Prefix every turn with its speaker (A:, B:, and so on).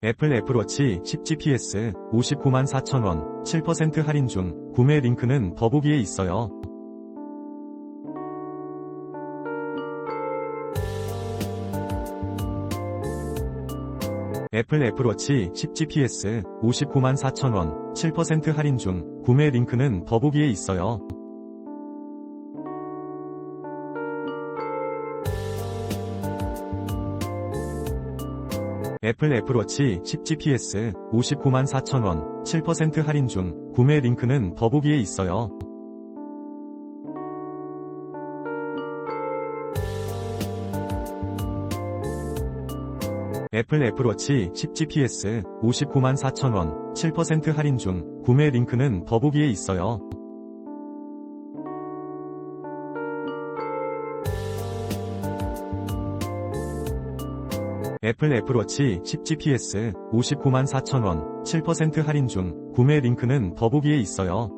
A: 애플 애플워치 10GPS 59만 4천원 7% 할인 중 구매 링크는 더보기에 있어요. 애플 애플워치 10GPS 59만 4천원 7% 할인 중 구매 링크는 더보기에 있어요. 애플 애플워치 10GPS 59만 4천원 7% 할인 중 구매 링크는 더보기에 있어요. 애플 애플워치 10GPS 59만 4천원 7% 할인 중 구매 링크는 더보기에 있어요. 애플 애플워치 10GPS 59만 4천원 7% 할인 중 구매 링크는 더보기에 있어요.